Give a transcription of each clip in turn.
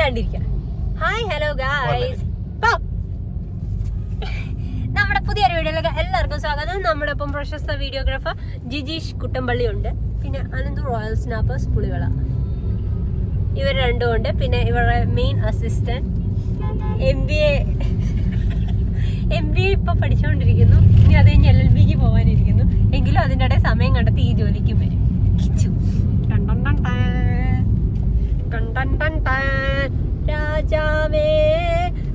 മിണ്ടാണ്ടിരിക്കാം hi hello guys നമ്മുടെ പുതിയ വീഡിയോയിലേക്ക് എല്ലാവർക്കും സ്വാഗതം. നമ്മുടെ ഒപ്പം പ്രശസ്ത വീഡിയോഗ്രാഫർ ജിജീഷ് കുട്ടമ്പള്ളി ഉണ്ട് പിന്നെ അനന്ത് റോയൽ സ്നാപ്പേഴ്സ് പുളിവള ഇവർ രണ്ടും ഉണ്ട്. പിന്നെ ഇവരുടെ main assistant M B A M B A ഇപ്പൊ പഠിച്ചുകൊണ്ടിരിക്കുന്നു ഇനി അത് കഴിഞ്ഞ് എൽ എൽ ബിക്ക് പോകാനിരിക്കുന്നു എങ്കിലും അതിന്റെ ഇടയിൽ സമയം കണ്ടെത്തി ഈ ജോലിക്കും വരും. കിച്ചു. ടൺ രാജാവേ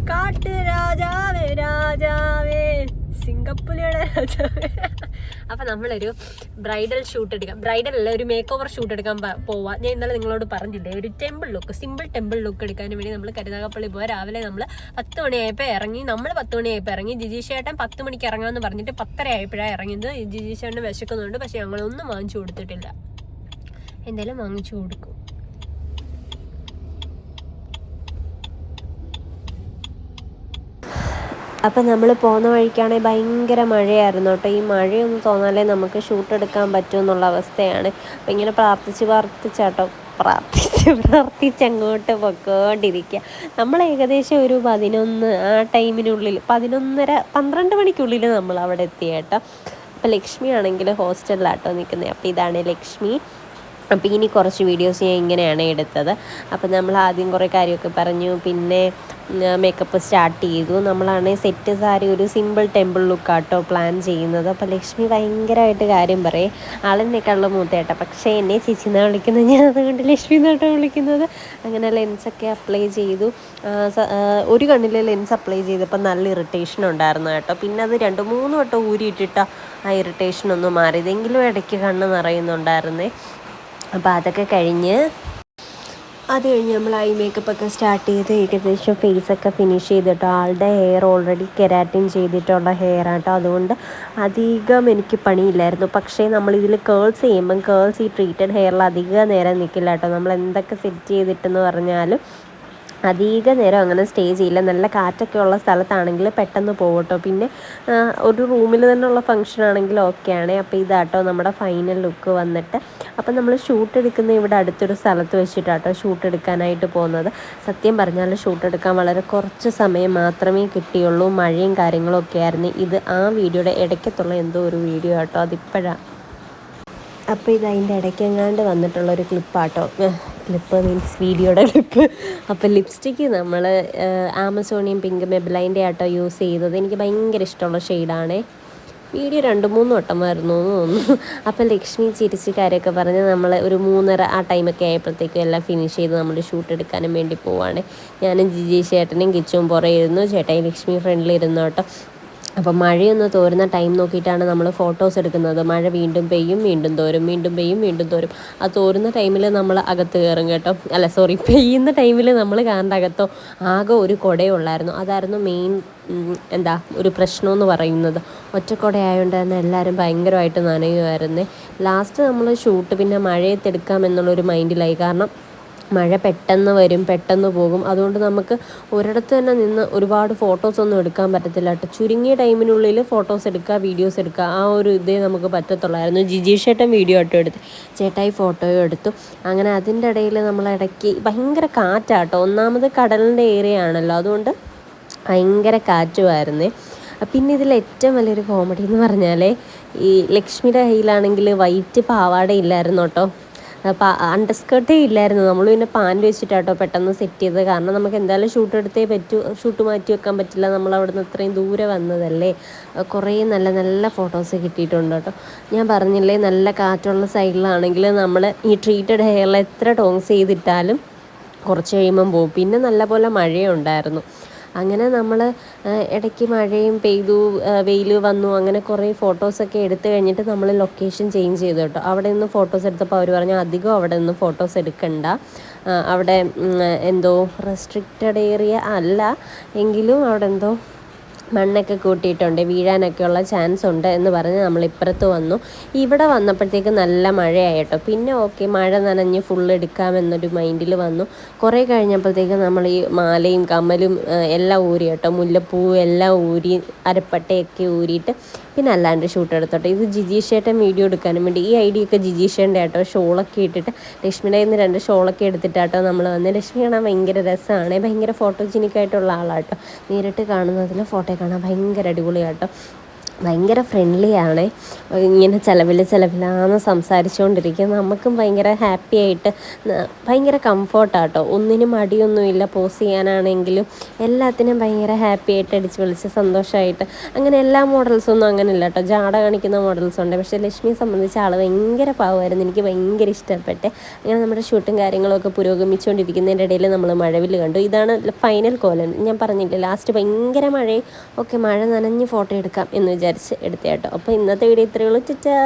കാട്ട് രാജാവേ രാജാവേ സിംഗപ്പുലിയുടെ രാജാവേ അപ്പൊ നമ്മളൊരു ബ്രൈഡൽ ഷൂട്ട് എടുക്കാം ബ്രൈഡൽ അല്ല ഒരു മേക്ക് ഓവർ ഷൂട്ട് എടുക്കാൻ പോവാ ഞാൻ ഇന്നലെ നിങ്ങളോട് പറഞ്ഞില്ലേ ഒരു temple look simple temple look എടുക്കാൻ വേണ്ടി നമ്മൾ കരുനാഗപ്പള്ളി പോയി രാവിലെ നമ്മൾ പത്ത് മണിയായപ്പോൾ ഇറങ്ങി നമ്മൾ പത്ത് മണിയായപ്പോൾ ഇറങ്ങി ജിജീഷ് ചേട്ടൻ പത്ത് മണിക്ക് ഇറങ്ങാമെന്ന് പറഞ്ഞിട്ട് പത്തര ആയപ്പോഴാണ് ഇറങ്ങിയത് ജിജീഷ് ചേട്ടൻ വിശക്കുന്നുണ്ട് പക്ഷെ ഞങ്ങളൊന്നും വാങ്ങിച്ചു കൊടുത്തിട്ടില്ല എന്തായാലും വാങ്ങിച്ചു കൊടുക്കും അപ്പം നമ്മൾ പോകുന്ന വഴിക്കാണെങ്കിൽ ഭയങ്കര മഴയായിരുന്നു കേട്ടോ. ഈ മഴയൊന്നും തോന്നാലേ നമുക്ക് ഷൂട്ട് എടുക്കാൻ പറ്റും എന്നുള്ള അവസ്ഥയാണ്. അപ്പം ഇങ്ങനെ പ്രാർത്ഥിച്ച് പ്രാർത്ഥിച്ചാട്ടോ പ്രാർത്ഥിച്ച് പ്രാർത്ഥിച്ച് അങ്ങോട്ട് പൊക്കോണ്ടിരിക്കുക നമ്മൾ ഏകദേശം ഒരു പതിനൊന്ന് ആ ടൈമിനുള്ളിൽ പതിനൊന്നര പന്ത്രണ്ട് മണിക്കുള്ളിൽ നമ്മൾ അവിടെ എത്തി കേട്ടോ. അപ്പോൾ ലക്ഷ്മി ആണെങ്കിൽ ഹോസ്റ്റലിലാട്ടോ നിൽക്കുന്നത് അപ്പോൾ ഇതാണ് ലക്ഷ്മി. അപ്പോൾ ഇനി കുറച്ച് വീഡിയോസ് ഞാൻ ഇങ്ങനെയാണ് എടുത്തത്. അപ്പോൾ നമ്മൾ ആദ്യം കുറേ കാര്യമൊക്കെ പറഞ്ഞു. പിന്നെ മേക്കപ്പ് സ്റ്റാർട്ട് ചെയ്തു. നമ്മളാണെങ്കിൽ സെറ്റ് സാരി ഒരു സിമ്പിൾ ടെമ്പിൾ ലുക്കാട്ടോ പ്ലാൻ ചെയ്യുന്നത്. അപ്പോൾ ലക്ഷ്മി ഭയങ്കരമായിട്ട് കാര്യം പറയും. ആളെന്നേക്കാളുള്ള മൂത്തേട്ട പക്ഷേ എന്നെ ചേച്ചി എന്നാണ് വിളിക്കുന്നത്? ഞാൻ അതുകൊണ്ട് ലക്ഷ്മി എന്നാട്ടോ വിളിക്കുന്നത്. അങ്ങനെ ലെൻസൊക്കെ അപ്ലൈ ചെയ്തു. ഒരു കണ്ണിലെ ലെൻസ് അപ്ലൈ ചെയ്തപ്പോൾ നല്ല ഇറിറ്റേഷൻ ഉണ്ടായിരുന്നു കേട്ടോ. പിന്നെ അത് രണ്ട് മൂന്ന് വട്ടം ഊരിയിട്ടിട്ട് ആ ഇറിറ്റേഷൻ ഒന്നും മാറിയതെങ്കിലും ഇടയ്ക്ക് കണ്ണ് നിറയുന്നുണ്ടായിരുന്നേ. അപ്പോൾ അതൊക്കെ കഴിഞ്ഞ് അത് കഴിഞ്ഞ് നമ്മൾ ഐ മേക്കപ്പ് ഒക്കെ സ്റ്റാർട്ട് ചെയ്ത് ഏകദേശം ഫേസൊക്കെ ഫിനിഷ് ചെയ്തിട്ട് ആളുടെ ഹെയർ ഓൾറെഡി കെരാറ്റിൻ ചെയ്തിട്ടുള്ള ഹെയർ ആട്ടോ. അതുകൊണ്ട് അധികം എനിക്ക് പണിയില്ലായിരുന്നു. പക്ഷേ നമ്മൾ കേൾസ് ചെയ്യുമ്പം കേൾസ് ഈ ട്രീറ്റഡ് ഹെയറിൽ അധികം നേരം നിൽക്കില്ല കേട്ടോ നമ്മൾ എന്തൊക്കെ സെറ്റ് ചെയ്തിട്ടെന്ന് പറഞ്ഞാലും അധിക നേരം അങ്ങനെ സ്റ്റേ ചെയ്യില്ല. നല്ല കാറ്റൊക്കെ ഉള്ള സ്ഥലത്താണെങ്കിൽ പെട്ടെന്ന് പോകട്ടോ പിന്നെ ഒരു റൂമിൽ തന്നെയുള്ള ഫംഗ്ഷൻ ആണെങ്കിൽ ഓക്കെയാണ് അപ്പോൾ ഇതാട്ടോ നമ്മുടെ ഫൈനൽ ലുക്ക് വന്നിട്ട്. അപ്പം നമ്മൾ ഷൂട്ട് എടുക്കുന്ന ഇവിടെ അടുത്തൊരു സ്ഥലത്ത് വെച്ചിട്ടാട്ടോ ഷൂട്ട് എടുക്കാനായിട്ട് പോകുന്നത്. സത്യം പറഞ്ഞാൽ ഷൂട്ട് എടുക്കാൻ വളരെ കുറച്ച് സമയം മാത്രമേ കിട്ടിയുള്ളൂ. മഴയും കാര്യങ്ങളും ഒക്കെ ആയിരുന്നു. ഇത് ആ വീഡിയോയുടെ ഇടയ്ക്കത്തുള്ള എന്തോ ഒരു വീഡിയോ ആട്ടോ. അതിപ്പോഴാണ് അപ്പോൾ ഇത് അതിന്റെ ഇടയ്ക്കെങ്ങാണ്ട് വന്നിട്ടുള്ള ഒരു ക്ലിപ്പാട്ടോ ക്ലിപ്പ് മീൻസ് വീഡിയോയുടെ ക്ലിപ്പ് അപ്പോൾ ലിപ്സ്റ്റിക്ക് നമ്മൾ ആമസോണിയും പിങ്ക് മെബിലൈന്റെ ആട്ടോ യൂസ് ചെയ്തത്. എനിക്ക് ഭയങ്കര ഇഷ്ടമുള്ള ഷെയ്ഡാണേ വീഡിയോ രണ്ട് മൂന്ന് വട്ടം വരുന്നു തോന്നുന്നു. അപ്പോൾ ലക്ഷ്മി ചിരിച്ച് കാര്യമൊക്കെ പറഞ്ഞ് നമ്മൾ ഒരു മൂന്നര ആ ടൈമൊക്കെ ആയപ്പോഴത്തേക്കും എല്ലാം ഫിനിഷ് ചെയ്ത് നമ്മൾ ഷൂട്ട് എടുക്കാനും വേണ്ടി പോവാണ്. ഞാനും ജിജി ചേട്ടനും കിച്ചും പുറകെ ഇരുന്നു. ചേട്ടായി ലക്ഷ്മി ഫ്രണ്ടിൽ ഇരുന്നു കേട്ടോ അപ്പം മഴയൊന്ന് തോരുന്ന ടൈം നോക്കിയിട്ടാണ് നമ്മൾ ഫോട്ടോസ് എടുക്കുന്നത്. മഴ വീണ്ടും പെയ്യും വീണ്ടും തോരും വീണ്ടും പെയ്യും വീണ്ടും തോരും. ആ തോരുന്ന ടൈമിൽ നമ്മൾ അകത്ത് കയറും കേട്ടോ. അല്ല സോറി പെയ്യുന്ന ടൈമിൽ നമ്മൾ കാറിന്റെ അകത്തോ ആകെ ഒരു കുടയുള്ളായിരുന്നു അതായിരുന്നു മെയിൻ എന്താ ഒരു പ്രശ്നമെന്ന് പറയുന്നത്. ഒറ്റക്കുട ആയതുകൊണ്ട് തന്നെ എല്ലാവരും ഭയങ്കരമായിട്ട് നനയുമായിരുന്നേ ലാസ്റ്റ് നമ്മൾ ഷൂട്ട് പിന്നെ മഴയത്തെടുക്കാം എന്നുള്ളൊരു മൈൻഡിലായി കാരണം മഴ പെട്ടെന്ന് വരും പെട്ടെന്ന് പോകും. അതുകൊണ്ട് നമുക്ക് ഒരിടത്ത് തന്നെ നിന്ന് ഒരുപാട് ഫോട്ടോസ് ഒന്നും എടുക്കാൻ പറ്റത്തില്ല കേട്ടോ. ചുരുങ്ങിയ ടൈമിനുള്ളിൽ ഫോട്ടോസ് എടുക്കുക വീഡിയോസ് എടുക്കുക. ആ ഒരു ഇതേ നമുക്ക് പറ്റത്തുള്ളായിരുന്നു. ജിജി ചേട്ടൻ വീഡിയോ ആട്ടോ എടുത്ത്. ചേട്ടായി ഫോട്ടോയും എടുത്തു. അങ്ങനെ അതിന്റെ ഇടയിൽ നമ്മൾ ഇടയ്ക്ക് ഭയങ്കര കാറ്റാട്ടോ. ഒന്നാമത് കടലിന്റെ ഏരിയ ആണല്ലോ. അതുകൊണ്ട് ഭയങ്കര കാറ്റുമായിരുന്നേ. പിന്നെ ഇതിൽ ഏറ്റവും വലിയൊരു കോമഡി എന്ന് പറഞ്ഞാൽ ഈ ലക്ഷ്മിയുടെ കയ്യിലാണെങ്കിൽ വൈറ്റ് പാവാട ഇല്ലായിരുന്നു കേട്ടോ. അണ്ടർസ്കേർട്ടേ ഇല്ലായിരുന്നു. നമ്മൾ പിന്നെ പാന്റ് വെച്ചിട്ടാട്ടോ പെട്ടെന്ന് സെറ്റ് ചെയ്തത്. കാരണം നമുക്ക് എന്തായാലും ഷൂട്ട് എടുത്തേ പറ്റൂ ഷൂട്ട് മാറ്റി വെക്കാൻ പറ്റില്ല. നമ്മൾ അവിടുന്ന് ഇത്രയും ദൂരെ വന്നതല്ലേ? കുറേ നല്ല നല്ല ഫോട്ടോസ് കിട്ടിയിട്ടുണ്ട് കേട്ടോ. ഞാൻ പറഞ്ഞില്ലേ നല്ല കാറ്റുള്ള സൈഡിലാണെങ്കിൽ നമ്മൾ ഈ ട്രീറ്റഡ് ഹെയറിൽ എത്ര ടോങ്സ് ചെയ്തിട്ടാലും കുറച്ച് കഴിയുമ്പം പോകും പിന്നെ നല്ലപോലെ മഴയുണ്ടായിരുന്നു. അങ്ങനെ നമ്മൾ ഇടയ്ക്ക് മഴയും പെയ്തു വെയിൽ വന്നു അങ്ങനെ കുറേ ഫോട്ടോസൊക്കെ എടുത്തു കഴിഞ്ഞിട്ട് നമ്മൾ ലൊക്കേഷൻ ചേഞ്ച് ചെയ്തു കേട്ടോ. അവിടെ നിന്ന് ഫോട്ടോസ് എടുത്തപ്പോൾ അവർ പറഞ്ഞു അധികം അവിടെ നിന്ന് ഫോട്ടോസ് എടുക്കണ്ട. അവിടെ എന്തോ റെസ്ട്രിക്റ്റഡ് ഏരിയ അല്ല. എങ്കിലും അവിടെ എന്തോ മണ്ണൊക്കെ കൂട്ടിയിട്ടുണ്ട് വീഴാനൊക്കെയുള്ള ചാൻസ് ഉണ്ട് എന്ന് പറഞ്ഞ് നമ്മൾ ഇപ്പുറത്ത് വന്നു. ഇവിടെ വന്നപ്പോഴത്തേക്ക് നല്ല മഴയായിട്ടോ. പിന്നെ ഓക്കെ മഴ നനഞ്ഞ് ഫുൾ എടുക്കാമെന്നൊരു മൈൻഡിൽ വന്നു. കുറേ കഴിഞ്ഞപ്പോഴത്തേക്ക് നമ്മൾ ഈ മാലയും കമ്മലും എല്ലാം ഊരി കേട്ടോ. മുല്ലപ്പൂ എല്ലാം ഊരി അരപ്പട്ടയൊക്കെ ഊരിയിട്ട് പിന്നെ അല്ലാണ്ട് ഷൂട്ട് എടുത്തോട്ടെ. ഇത് ജിജീഷേട്ടൻ വീഡിയോ എടുക്കാനും വേണ്ടി ഈ ഐഡിയ ഒക്കെ ജിജീഷേന്റെ ആട്ടോ ഷോളൊക്കെ ഇട്ടിട്ട് ലക്ഷ്മിയുടെ നിന്ന് രണ്ട് ഷോളൊക്കെ എടുത്തിട്ടാട്ടോ നമ്മൾ വന്ന്. ലക്ഷ്മി കാണാൻ ഭയങ്കര രസമാണ്. ഭയങ്കര ഫോട്ടോജിനിക്കായിട്ടുള്ള ആളാട്ടോ. നേരിട്ട് കാണുന്നതിൽ ഫോട്ടോ കാണാൻ ഭയങ്കര അടിപൊളിയാട്ടോ. ഭയങ്കര ഫ്രണ്ട്ലി ആണ്. ഇങ്ങനെ ചിലവിൽ ചിലവിലാന്ന് സംസാരിച്ചുകൊണ്ടിരിക്കും നമുക്കും ഭയങ്കര ഹാപ്പി ആയിട്ട് ഭയങ്കര കംഫോർട്ടാട്ടോ ഒന്നിനും മടിയൊന്നുമില്ല. പോസ് ചെയ്യാനാണെങ്കിലും എല്ലാത്തിനും ഭയങ്കര ഹാപ്പി ആയിട്ട് അടിച്ച് വിളിച്ച് സന്തോഷമായിട്ട് അങ്ങനെ എല്ലാ മോഡൽസൊന്നും അങ്ങനെ ഇല്ല കേട്ടോ ജാട കാണിക്കുന്ന മോഡൽസ് ഉണ്ട്. പക്ഷേ ലക്ഷ്മിയെ സംബന്ധിച്ച ആൾ ഭയങ്കര പാവമായിരുന്നു. എനിക്ക് ഭയങ്കര ഇഷ്ടപ്പെട്ടെ. അങ്ങനെ നമ്മുടെ ഷൂട്ടും കാര്യങ്ങളൊക്കെ പുരോഗമിച്ചുകൊണ്ടിരിക്കുന്നതിന്റെ ഇടയിൽ നമ്മൾ മഴവിൽ കണ്ടു. ഇതാണ് ഫൈനൽ കോലൻ ഞാൻ പറഞ്ഞില്ല ലാസ്റ്റ് ഭയങ്കര മഴയും ഒക്കെ മഴ നനഞ്ഞ് ഫോട്ടോ എടുക്കാം എന്ന് വിചാരിച്ച് എടുത്തേ കേട്ടോ. അപ്പോൾ ഇന്നത്തെ വീഡിയോ ഇത്രയേ ഉള്ളൂ. ചുറ്റാ